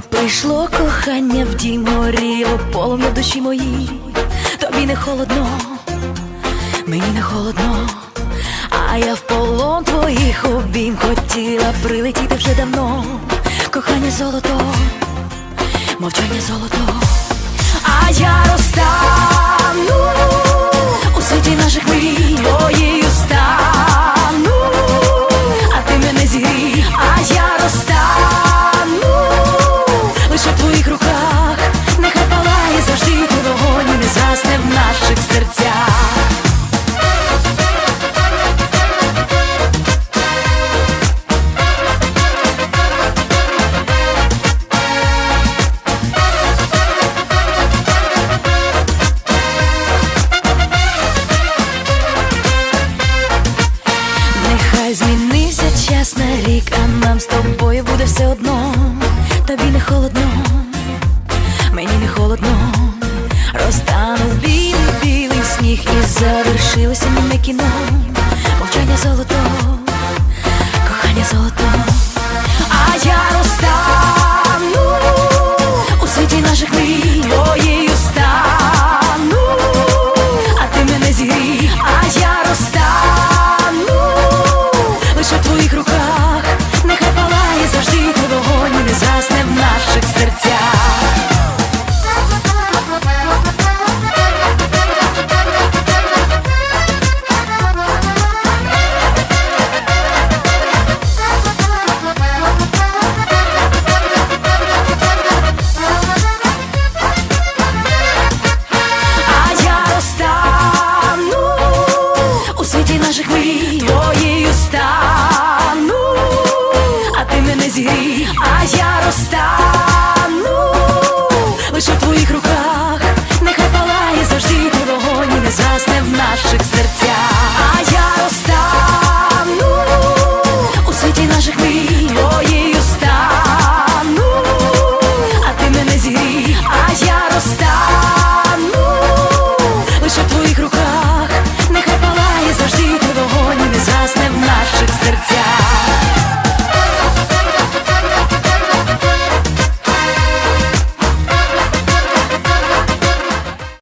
Прийшло кохання в дім, горіло полум'я в душі моїй. Тобі не холодно, мені не холодно, а я в полон твоїх обійм хотіла прилетіти вже давно. Кохання золото, мовчання золото, час на рік, а нам з тобою буде все одно. Тобі не холодно, мені не холодно. Розтанув білий білий сніг і завершилося німе кіно. Мовчання золото, кохання золото,